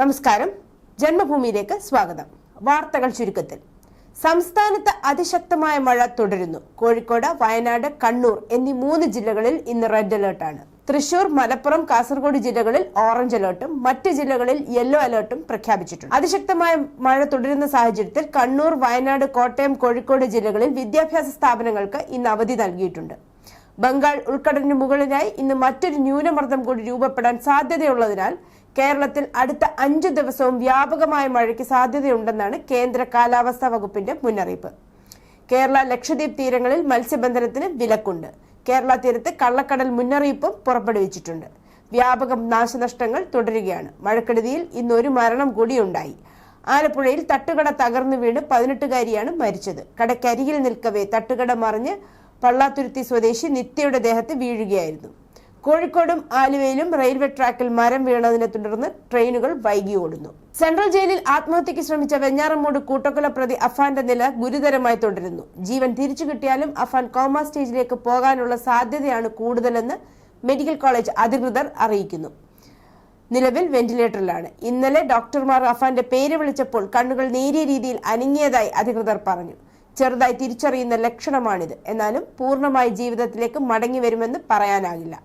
നമസ്കാരം. ജന്മഭൂമിയിലേക്ക് സ്വാഗതം. വാർത്തകൾ ചുരുക്കത്തിൽ. സംസ്ഥാനത്ത് അതിശക്തമായ മഴ തുടരുന്നു. കോഴിക്കോട് വയനാട് കണ്ണൂർ എന്നീ മൂന്ന് ജില്ലകളിൽ ഇന്ന് റെഡ് അലേർട്ടാണ് തൃശൂർ മലപ്പുറം കാസർഗോഡ് ജില്ലകളിൽ ഓറഞ്ച് അലേർട്ടും മറ്റ് ജില്ലകളിൽ യെല്ലോ അലേർട്ടും പ്രഖ്യാപിച്ചിട്ടുണ്ട്. അതിശക്തമായ മഴ തുടരുന്ന സാഹചര്യത്തിൽ കണ്ണൂർ വയനാട് കോട്ടയം കോഴിക്കോട് ജില്ലകളിൽ വിദ്യാഭ്യാസ സ്ഥാപനങ്ങൾക്ക് ഇന്ന് അവധി നൽകിയിട്ടുണ്ട്. ബംഗാൾ ഉൾക്കടലിന് മുകളിലായി ഇന്ന് മറ്റൊരു ന്യൂനമർദ്ദം കൂടി രൂപപ്പെടാൻ സാധ്യതയുള്ളതിനാൽ കേരളത്തിൽ അടുത്ത അഞ്ചു ദിവസവും വ്യാപകമായ മഴയ്ക്ക് സാധ്യതയുണ്ടെന്നാണ് കേന്ദ്ര കാലാവസ്ഥാ വകുപ്പിന്റെ മുന്നറിയിപ്പ്. കേരള ലക്ഷദ്വീപ് തീരങ്ങളിൽ മത്സ്യബന്ധനത്തിന് വിലക്കുണ്ട്. കേരള തീരത്ത് കള്ളക്കടൽ മുന്നറിയിപ്പും പുറപ്പെടുവിച്ചിട്ടുണ്ട്. വ്യാപകം നാശനഷ്ടങ്ങൾ തുടരുകയാണ്. മഴക്കെടുതിയിൽ ഇന്ന് ഒരു മരണം കൂടിയുണ്ടായി. ആലപ്പുഴയിൽ തട്ടുകട തകർന്നു വീണ് പതിനെട്ടുകാരിയാണ് മരിച്ചത്. കടക്കരികിൽ നിൽക്കവേ തട്ടുകട മറിഞ്ഞ് പള്ളാത്തുരുത്തി സ്വദേശി നിത്യയുടെ ദേഹത്ത് വീഴുകയായിരുന്നു. കോഴിക്കോടും ആലുവയിലും റെയിൽവേ ട്രാക്കിൽ മരം വീണതിനെ തുടർന്ന് ട്രെയിനുകൾ വൈകി ഓടുന്നു. സെൻട്രൽ ജയിലിൽ ആത്മഹത്യക്ക് ശ്രമിച്ച വെഞ്ഞാറമ്മൂട് കൂട്ടക്കൊല പ്രതി അഫാന്റെ നില ഗുരുതരമായി തുടരുന്നു. ജീവൻ തിരിച്ചു കിട്ടിയാലും അഫാൻ കോമ സ്റ്റേജിലേക്ക് പോകാനുള്ള സാധ്യതയാണ് കൂടുതലെന്ന് മെഡിക്കൽ കോളേജ് അധികൃതർ അറിയിക്കുന്നു. നിലവിൽ വെന്റിലേറ്ററിലാണ്. ഇന്നലെ ഡോക്ടർമാർ അഫാന്റെ പേര് വിളിച്ചപ്പോൾ കണ്ണുകൾ നേരിയ രീതിയിൽ അനങ്ങിയതായി അധികൃതർ പറഞ്ഞു. ചെറുതായി തിരിച്ചറിയുന്ന ലക്ഷണമാണിത്. എന്നാലും പൂർണമായി ജീവിതത്തിലേക്ക് മടങ്ങി വരുമെന്ന് പറയാനാകില്ല.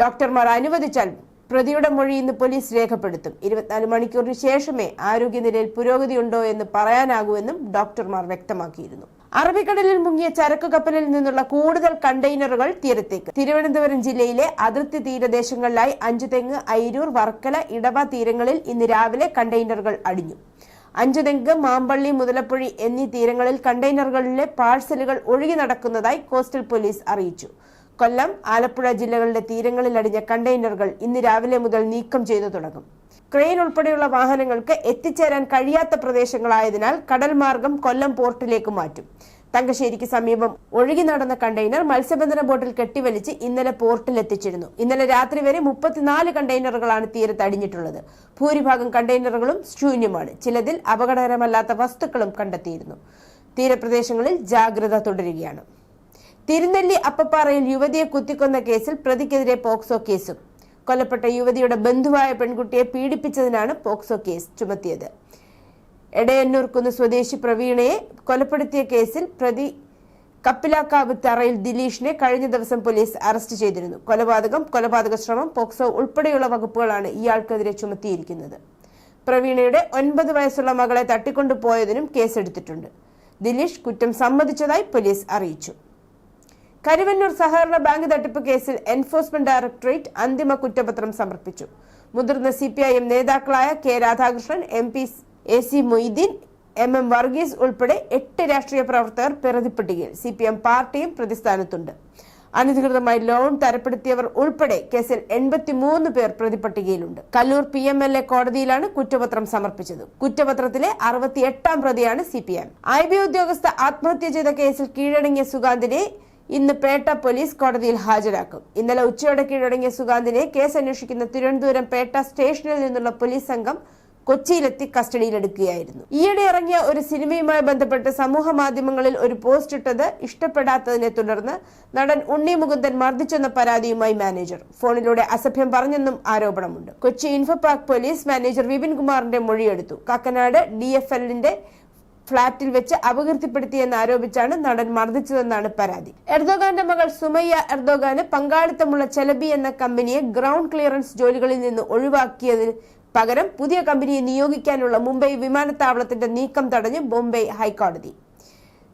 ഡോക്ടർമാർ അനുവദിച്ചാൽ പ്രതിയുടെ മൊഴി ഇന്ന് പോലീസ് രേഖപ്പെടുത്തും. ഇരുപത്തിനാല് മണിക്കൂറിന് ശേഷമേ ആരോഗ്യനിലയിൽ പുരോഗതിയുണ്ടോ എന്ന് പറയാനാകൂവെന്നും ഡോക്ടർമാർ വ്യക്തമാക്കിയിരുന്നു. അറബിക്കടലിൽ മുങ്ങിയ ചരക്ക് കപ്പലിൽ നിന്നുള്ള കൂടുതൽ കണ്ടെയ്നറുകൾ തീരത്തേക്ക്. തിരുവനന്തപുരം ജില്ലയിലെ അതിർത്തി തീരദേശങ്ങളിലായി അഞ്ചുതെങ്ങ് ഐരൂർ വർക്കല ഇടവ തീരങ്ങളിൽ ഇന്ന് രാവിലെ കണ്ടെയ്നറുകൾ അടിഞ്ഞു. അഞ്ചുതെങ്ക് മാമ്പള്ളി മുതലപ്പുഴി എന്നീ തീരങ്ങളിൽ കണ്ടെയ്നറുകളിലെ പാഴ്സലുകൾ ഒഴുകി നടക്കുന്നതായി കോസ്റ്റൽ പോലീസ് അറിയിച്ചു. കൊല്ലം ആലപ്പുഴ ജില്ലകളുടെ തീരങ്ങളിൽ അടിഞ്ഞ കണ്ടെയ്നറുകൾ ഇന്ന് രാവിലെ മുതൽ നീക്കം ചെയ്തു തുടങ്ങും. ക്രെയിൻ ഉൾപ്പെടെയുള്ള വാഹനങ്ങൾക്ക് എത്തിച്ചേരാൻ കഴിയാത്ത പ്രദേശങ്ങളായതിനാൽ കടൽ മാർഗം കൊല്ലം പോർട്ടിലേക്ക് മാറ്റും. തങ്കശ്ശേരിക്ക് സമീപം ഒഴുകി നടന്ന കണ്ടെയ്നർ മത്സ്യബന്ധന ബോട്ടിൽ കെട്ടിവലിച്ച് ഇന്നലെ പോർട്ടിൽ എത്തിച്ചിരുന്നു ഇന്നലെ രാത്രി വരെ മുപ്പത്തിനാല് കണ്ടെയ്നറുകളാണ് തീരത്ത് അടിഞ്ഞിട്ടുള്ളത്. ഭൂരിഭാഗം കണ്ടെയ്നറുകളും ശൂന്യമാണ്. ചിലതിൽ അപകടകരമല്ലാത്ത വസ്തുക്കളും കണ്ടെത്തിയിരുന്നു. തീരപ്രദേശങ്ങളിൽ ജാഗ്രത തുടരുകയാണ്. തിരുനെല്ലി അപ്പപ്പാറയിൽ യുവതിയെ കുത്തിക്കൊന്ന കേസിൽ പ്രതിക്കെതിരെ പോക്സോ കേസും. കൊല്ലപ്പെട്ട യുവതിയുടെ ബന്ധുവായ പെൺകുട്ടിയെ പീഡിപ്പിച്ചതിനാണ് പോക്സോ കേസ് ചുമത്തിയത്. എടയന്നൂർക്കുന്ന് സ്വദേശി പ്രവീണയെ കൊലപ്പെടുത്തിയ കേസിൽ പ്രതി കപ്പിലാക്കാവ് തറയിൽ ദിലീഷിനെ കഴിഞ്ഞ ദിവസം പോലീസ് അറസ്റ്റ് ചെയ്തിരുന്നു. കൊലപാതകം കൊലപാതക ശ്രമം പോക്സോ ഉൾപ്പെടെയുള്ള വകുപ്പുകളാണ് ഇയാൾക്കെതിരെ ചുമത്തിയിരിക്കുന്നത്. പ്രവീണയുടെ ഒൻപത് വയസ്സുള്ള മകളെ തട്ടിക്കൊണ്ടുപോയതിനും കേസെടുത്തിട്ടുണ്ട്. ദിലീഷ് കുറ്റം സമ്മതിച്ചതായി പോലീസ് അറിയിച്ചു. കരുവന്നൂർ സഹകരണ ബാങ്ക് തട്ടിപ്പ് കേസിൽ എൻഫോഴ്സ്മെന്റ് ഡയറക്ടറേറ്റ് അന്തിമ കുറ്റപത്രം സമർപ്പിച്ചു. മുതിർന്ന സി പി ഐ എം നേതാക്കളായ K Radhakrishnan M P A C Moideen M M Varghese ഉൾപ്പെടെ എട്ട് രാഷ്ട്രീയ പ്രവർത്തകർ പ്രതിപ്പട്ടികയിൽ സി പി എം പാർട്ടിയും പ്രതിസ്ഥാനത്തുണ്ട്. അനധികൃതമായി ലോൺ തരപ്പെടുത്തിയവർ ഉൾപ്പെടെ കേസിൽ എൺപത്തിമൂന്ന് പേർ പ്രതിപട്ടികയിലുണ്ട്. Kaloor P M L A കോടതിയിലാണ് കുറ്റപത്രം സമർപ്പിച്ചത്. കുറ്റപത്രത്തിലെ അറുപത്തിയെട്ടാം പ്രതിയാണ് C P M I B ഉദ്യോഗസ്ഥ ആത്മഹത്യ ചെയ്ത കേസിൽ കീഴടങ്ങിയ സുഗാന്തിനെ ഇന്ന് പേട്ട പോലീസ് കോടതിയിൽ ഹാജരാക്കും. ഇന്നലെ ഉച്ചയോടെ കീഴടങ്ങിയ സുഗാന്തിനെ കേസ് അന്വേഷിക്കുന്ന തിരുവനന്തപുരം പേട്ട സ്റ്റേഷനിൽ നിന്നുള്ള പോലീസ് സംഘം കൊച്ചിയിലെത്തി കസ്റ്റഡിയിലെടുക്കുകയായിരുന്നു. ഈയിടെ ഇറങ്ങിയ ഒരു സിനിമയുമായി ബന്ധപ്പെട്ട് സമൂഹ മാധ്യമങ്ങളിൽ ഒരു പോസ്റ്റ് ഇട്ടത് ഇഷ്ടപ്പെടാത്തതിനെ തുടർന്ന് നടൻ ഉണ്ണി മുകുന്ദൻ മർദ്ദിച്ചെന്ന പരാതിയുമായി മാനേജർ. ഫോണിലൂടെ അസഭ്യം പറഞ്ഞെന്നും ആരോപണമുണ്ട്. Kochi info park police manager Vipin കുമാറിന്റെ മൊഴിയെടുത്തു. കാക്കനാട് ഡി എഫ് എല്ലിന്റെ ഫ്ളാറ്റിൽ വെച്ച് അപകീർത്തിപ്പെടുത്തിയെന്ന് ആരോപിച്ചാണ് നടൻ മർദ്ദിച്ചതെന്നാണ് പരാതി. എർദോഗാന്റെ മകൾ സുമയ്യ എർദോഗാന് പങ്കാളിത്തമുള്ള ചെലബി എന്ന കമ്പനിയെ ഗ്രൗണ്ട് ക്ലിയറൻസ് ജോലികളിൽ നിന്ന് ഒഴിവാക്കിയതിന് പകരം പുതിയ കമ്പനിയെ നിയോഗിക്കാനുള്ള മുംബൈ വിമാനത്താവളത്തിന്റെ നീക്കം തടഞ്ഞ് ബോംബെ ഹൈക്കോടതി.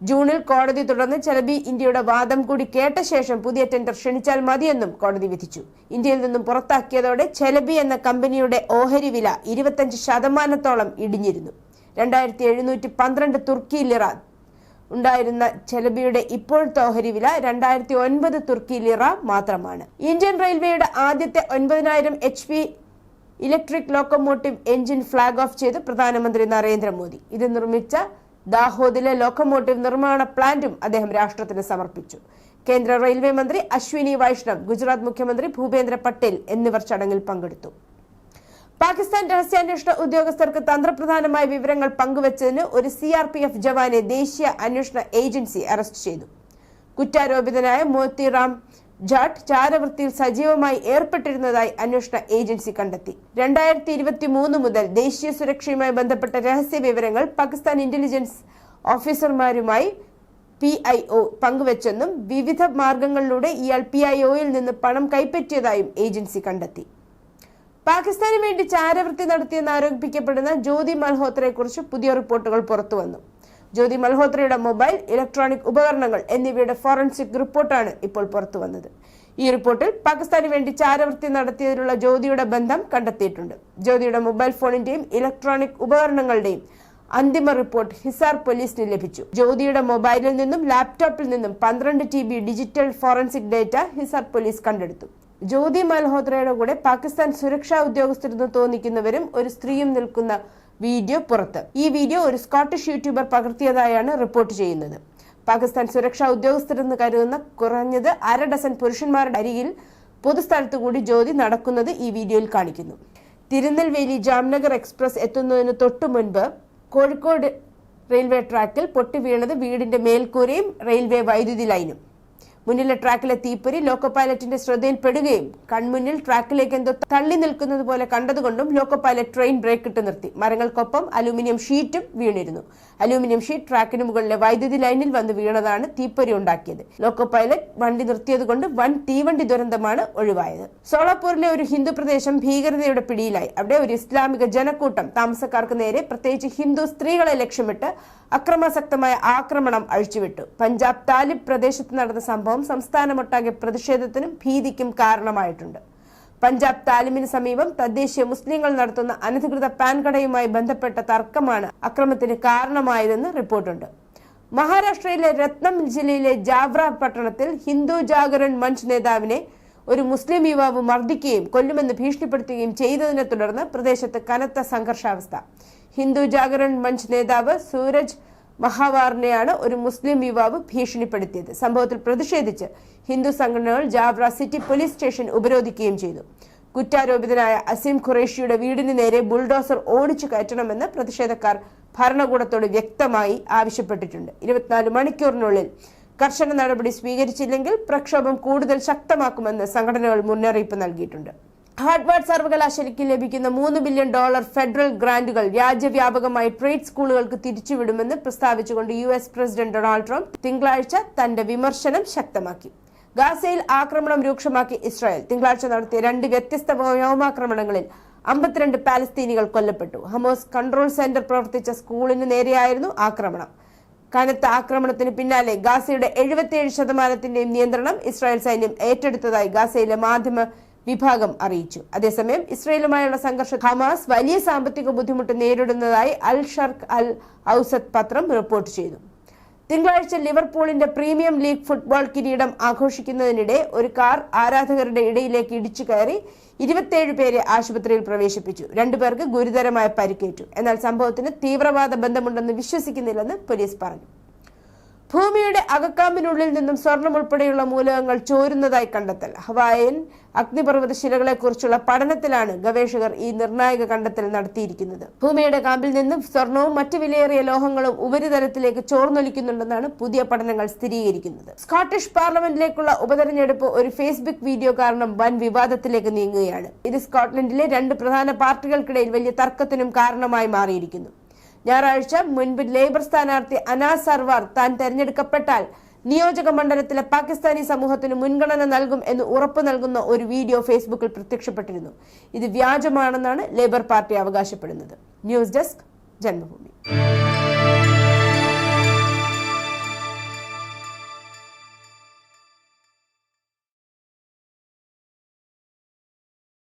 ജൂണിൽ കോടതി തുടർന്ന് ചെലബി ഇന്ത്യയുടെ വാദം കൂടി കേട്ട ശേഷം പുതിയ ടെൻഡർ ക്ഷണിച്ചാൽ മതിയെന്നും കോടതി വിധിച്ചു. ഇന്ത്യയിൽ നിന്നും പുറത്താക്കിയതോടെ ചെലബി എന്ന കമ്പനിയുടെ ഓഹരി വില ഇരുപത്തഞ്ച് ശതമാനത്തോളം ഇടിഞ്ഞിരുന്നു. രണ്ടായിരത്തി എഴുന്നൂറ്റി പന്ത്രണ്ട് തുർക്കി ലിറ. ഉണ്ടായിരുന്ന ചെലബിയുടെ ഇപ്പോഴത്തെ ഓഹരി വില രണ്ടായിരത്തി ഒൻപത് തുർക്കി ലിറ മാത്രമാണ്. ഇന്ത്യൻ റെയിൽവേയുടെ ആദ്യത്തെ ഒൻപതിനായിരം H P electric locomotive engine flag off ചെയ്ത് പ്രധാനമന്ത്രി നരേന്ദ്രമോദി. ഇത് നിർമ്മിച്ച ദാഹോദിലെ ലോക്കോമോട്ടീവ് നിർമ്മാണ പ്ലാന്റും അദ്ദേഹം രാഷ്ട്രത്തിന് സമർപ്പിച്ചു. കേന്ദ്ര റെയിൽവേ മന്ത്രി അശ്വിനി വൈഷ്ണവ് ഗുജറാത്ത് മുഖ്യമന്ത്രി ഭൂപേന്ദ്ര പട്ടേൽ എന്നിവർ ചടങ്ങിൽ പങ്കെടുത്തു. പാകിസ്ഥാൻ രഹസ്യാന്വേഷണ ഉദ്യോഗസ്ഥർക്ക് തന്ത്രപ്രധാനമായ വിവരങ്ങൾ പങ്കുവച്ചതിന് ഒരു സി ആർ പി എഫ് ജവാനെ ദേശീയ അന്വേഷണ ഏജൻസി അറസ്റ്റ് ചെയ്തു. കുറ്റാരോപിതനായ മോത്തിറാം ജാട്ട് ചാരവൃത്തിയിൽ സജീവമായി ഏർപ്പെട്ടിരുന്നതായി അന്വേഷണ ഏജൻസി കണ്ടെത്തി. രണ്ടായിരത്തി ഇരുപത്തി മൂന്ന് മുതൽ ദേശീയ സുരക്ഷയുമായി ബന്ധപ്പെട്ട രഹസ്യ വിവരങ്ങൾ പാകിസ്ഥാൻ ഇന്റലിജൻസ് ഓഫീസർമാരുമായി പി ഐ ഒ പങ്കുവച്ചെന്നും വിവിധ മാർഗങ്ങളിലൂടെ ഇയാൾ പി ഐ ഒയിൽ നിന്ന് പണം കൈപ്പറ്റിയതായും ഏജൻസി കണ്ടെത്തി. പാകിസ്ഥാന് വേണ്ടി ചാരവൃത്തി നടത്തിയെന്ന് ആരോപിക്കപ്പെടുന്ന ജ്യോതി മൽഹോത്രയെക്കുറിച്ച് പുതിയ റിപ്പോർട്ടുകൾ പുറത്തു വന്നു ജ്യോതി മൽഹോത്രയുടെ മൊബൈൽ ഇലക്ട്രോണിക് ഉപകരണങ്ങൾ എന്നിവയുടെ ഫോറൻസിക് റിപ്പോർട്ടാണ് ഇപ്പോൾ പുറത്തു വന്നത് ഈ റിപ്പോർട്ടിൽ പാകിസ്ഥാന് വേണ്ടി ചാരവൃത്തി നടത്തിയതിലുള്ള ജ്യോതിയുടെ ബന്ധം കണ്ടെത്തിയിട്ടുണ്ട്. ജ്യോതിയുടെ മൊബൈൽ ഫോണിന്റെയും ഇലക്ട്രോണിക് ഉപകരണങ്ങളുടെയും അന്തിമ റിപ്പോർട്ട് ഹിസാർ പോലീസിന് ലഭിച്ചു. ജ്യോതിയുടെ മൊബൈലിൽ നിന്നും ലാപ്ടോപ്പിൽ നിന്നും പന്ത്രണ്ട് T B digital forensic data Hisar police കണ്ടെടുത്തു. ജ്യോതി മൽഹോത്രയുടെ കൂടെ പാകിസ്ഥാൻ സുരക്ഷാ ഉദ്യോഗസ്ഥരെന്ന് തോന്നിക്കുന്നവരും ഒരു സ്ത്രീയും നിൽക്കുന്ന വീഡിയോ പുറത്ത്. ഈ വീഡിയോ ഒരു സ്കോട്ടിഷ് യൂട്യൂബർ പകർത്തിയതായാണ് റിപ്പോർട്ട് ചെയ്യുന്നത്. പാകിസ്ഥാൻ സുരക്ഷാ ഉദ്യോഗസ്ഥരെന്ന് കരുതുന്ന കുറഞ്ഞത് അര ഡസൻ പുരുഷന്മാരുടെ അരികിൽ പൊതുസ്ഥലത്ത് കൂടി ജ്യോതി നടക്കുന്നത് ഈ വീഡിയോയിൽ കാണിക്കുന്നു. തിരുനെൽവേലി ജാംനഗർ എക്സ്പ്രസ് എത്തുന്നതിന് തൊട്ടു മുൻപ് കോഴിക്കോട് റെയിൽവേ ട്രാക്കിൽ പൊട്ടി വീണത് വീടിന്റെ മേൽക്കൂരയും റെയിൽവേ വൈദ്യുതി ലൈനും. മുന്നിലെ ട്രാക്കിലെ തീപ്പൊരി ലോക്കോ പൈലറ്റിന്റെ ശ്രദ്ധയിൽപ്പെടുകയും കൺമുന്നിൽ ട്രാക്കിലേക്ക് എന്തോ തള്ളി നിൽക്കുന്നത് പോലെ കണ്ടതുകൊണ്ടും ലോക്കോ പൈലറ്റ് ട്രെയിൻ ബ്രേക്ക് ഇട്ട് നിർത്തി. മരങ്ങൾക്കൊപ്പം അലൂമിനിയം ഷീറ്റും വീണിരുന്നു. അലൂമിനിയം ഷീറ്റ് ട്രാക്കിന് മുകളിലെ വൈദ്യുതി ലൈനിൽ വന്ന് വീണതാണ് തീപ്പൊരി ഉണ്ടാക്കിയത്. ലോക്കോ പൈലറ്റ് വണ്ടി നിർത്തിയതുകൊണ്ട് വൻ തീവണ്ടി ദുരന്തമാണ് ഒഴിവായത്. സോളാപൂരിലെ ഒരു ഹിന്ദു പ്രദേശം ഭീകരതയുടെ പിടിയിലായി. അവിടെ ഒരു ഇസ്ലാമിക ജനക്കൂട്ടം താമസക്കാർക്ക് നേരെ പ്രത്യേകിച്ച് ഹിന്ദു സ്ത്രീകളെ ലക്ഷ്യമിട്ട് അക്രമാസക്തമായ ആക്രമണം അഴിച്ചുവിട്ടു. പഞ്ചാബ് താലിബ് പ്രദേശത്ത് നടന്ന സംഭവം സംസ്ഥാനമൊട്ടാകെ പ്രതിഷേധത്തിനും ഭീതിക്കും കാരണമായിട്ടുണ്ട്. പഞ്ചാബ് താലിമിന് സമീപം തദ്ദേശീയ മുസ്ലിങ്ങൾ നടത്തുന്ന അനധികൃത പാൻ കടയുമായി ബന്ധപ്പെട്ട തർക്കമാണ് അക്രമത്തിന് കാരണമായതെന്ന് റിപ്പോർട്ടുണ്ട്. മഹാരാഷ്ട്രയിലെ രത്നം ജില്ലയിലെ ജാവ്ര പട്ടണത്തിൽ ഹിന്ദു ജാഗരൺ മഞ്ച് നേതാവിനെ ഒരു മുസ്ലിം യുവാവ് മർദ്ദിക്കുകയും കൊല്ലുമെന്ന് ഭീഷണിപ്പെടുത്തുകയും ചെയ്തതിനെ തുടർന്ന് പ്രദേശത്ത് കനത്ത സംഘർഷാവസ്ഥ. ഹിന്ദു ജാഗരൺ മഞ്ച് നേതാവ് സൂരജ് മഹാവാറിനെയാണ് ഒരു മുസ്ലിം യുവാവ് ഭീഷണിപ്പെടുത്തിയത്. സംഭവത്തിൽ പ്രതിഷേധിച്ച് ഹിന്ദു സംഘടനകൾ ജാവ്ര സിറ്റി പോലീസ് സ്റ്റേഷൻ ഉപരോധിക്കുകയും ചെയ്തു. കുറ്റാരോപിതനായ അസീം ഖുറേഷിയുടെ വീടിന് നേരെ ബുൾഡോസർ ഓടിച്ചു കയറ്റണമെന്ന് പ്രതിഷേധക്കാർ ഭരണകൂടത്തോട് വ്യക്തമായി ആവശ്യപ്പെട്ടിട്ടുണ്ട്. ഇരുപത്തിനാല് മണിക്കൂറിനുള്ളിൽ കർശന നടപടി സ്വീകരിച്ചില്ലെങ്കിൽ പ്രക്ഷോഭം കൂടുതൽ ശക്തമാക്കുമെന്ന് സംഘടനകൾ മുന്നറിയിപ്പ് നൽകിയിട്ടുണ്ട്. ഹാർഡ്വാർഡ് സർവകലാശാലയ്ക്ക് ലഭിക്കുന്ന മൂന്ന് ബില്യൺ ഡോളർ ഫെഡറൽ ഗ്രാന്റുകൾ രാജ്യവ്യാപകമായി ട്രേഡ് സ്കൂളുകൾക്ക് തിരിച്ചുവിടുമെന്ന് പ്രസ്താവിച്ചുകൊണ്ട് U S president Donald Trump തിങ്കളാഴ്ച തന്റെ വിമർശനം ശക്തമാക്കി. ഗാസയിൽ ആക്രമണം രൂക്ഷമാക്കി ഇസ്രായേൽ. തിങ്കളാഴ്ച നടത്തിയ രണ്ട് വ്യത്യസ്ത വ്യോമാക്രമണങ്ങളിൽ അമ്പത്തിരണ്ട് പാലസ്തീനികൾ കൊല്ലപ്പെട്ടു. ഹമോസ് കൺട്രോൾ സെന്റർ പ്രവർത്തിച്ച സ്കൂളിന് നേരെയായിരുന്നു ആക്രമണം. കനത്ത ആക്രമണത്തിന് പിന്നാലെ ഗാസയുടെ എഴുപത്തിയേഴ് ശതമാനത്തിന്റെയും നിയന്ത്രണം ഇസ്രായേൽ സൈന്യം ഏറ്റെടുത്തതായി ഗാസയിലെ മാധ്യമ വിഭാഗം അറിയിച്ചു. അതേസമയം ഇസ്രയേലുമായുള്ള സംഘർഷം ഹമാസ് വലിയ സാമ്പത്തിക ബുദ്ധിമുട്ട് നേരിടുന്നതായി അൽ ഷർക്ക് അൽ ഔസത്ത് പത്രം റിപ്പോർട്ട് ചെയ്തു. തിങ്കളാഴ്ച ലിവർപൂളിന്റെ പ്രീമിയം ലീഗ് ഫുട്ബോൾ കിരീടം ആഘോഷിക്കുന്നതിനിടെ ഒരു കാർ ആരാധകരുടെ ഇടയിലേക്ക് ഇടിച്ചു കയറി ഇരുപത്തിയേഴ് പേരെ ആശുപത്രിയിൽ പ്രവേശിപ്പിച്ചു. രണ്ടുപേർക്ക് ഗുരുതരമായ പരിക്കേറ്റു. എന്നാൽ സംഭവത്തിന് തീവ്രവാദ ബന്ധമുണ്ടെന്ന് വിശ്വസിക്കുന്നില്ലെന്ന് പോലീസ് പറഞ്ഞു. ഭൂമിയുടെ അകക്കാമ്പിനുള്ളിൽ നിന്നും സ്വർണം ഉൾപ്പെടെയുള്ള മൂലകങ്ങൾ ചോരുന്നതായി കണ്ടെത്തൽ. ഹവായൻ അഗ്നിപർവത ശിലകളെക്കുറിച്ചുള്ള പഠനത്തിലാണ് ഗവേഷകർ ഈ നിർണായക കണ്ടെത്തൽ നടത്തിയിരിക്കുന്നത്. ഭൂമിയുടെ കാമ്പിൽ നിന്നും സ്വർണവും മറ്റു വിലയേറിയ ലോഹങ്ങളും ഉപരിതലത്തിലേക്ക് ചോർന്നൊലിക്കുന്നുണ്ടെന്നാണ് പുതിയ പഠനങ്ങൾ സ്ഥിരീകരിക്കുന്നത്. സ്കോട്ടിഷ് പാർലമെന്റിലേക്കുള്ള ഉപതെരഞ്ഞെടുപ്പ് ഒരു ഫേസ്ബുക്ക് വീഡിയോ കാരണം വൻ വിവാദത്തിലേക്ക് നീങ്ങുകയാണ്. ഇത് സ്കോട്ട്ലൻഡിലെ രണ്ട് പ്രധാന പാർട്ടികൾക്കിടയിൽ വലിയ തർക്കത്തിനും കാരണമായി മാറിയിരിക്കുന്നു. ഞായറാഴ്ച മുൻപ് ലേബർ സ്ഥാനാർത്ഥി അനാ സർവാർ താൻ തെരഞ്ഞെടുക്കപ്പെട്ടാൽ നിയോജക മണ്ഡലത്തിലെ പാകിസ്ഥാനി സമൂഹത്തിന് മുൻഗണന നൽകും എന്ന് ഉറപ്പു നൽകുന്ന ഒരു വീഡിയോ ഫേസ്ബുക്കിൽ പ്രത്യക്ഷപ്പെട്ടിരുന്നു. ഇത് വ്യാജമാണെന്നാണ് ലേബർ പാർട്ടി അവകാശപ്പെടുന്നത്. News desk Janmabhumi.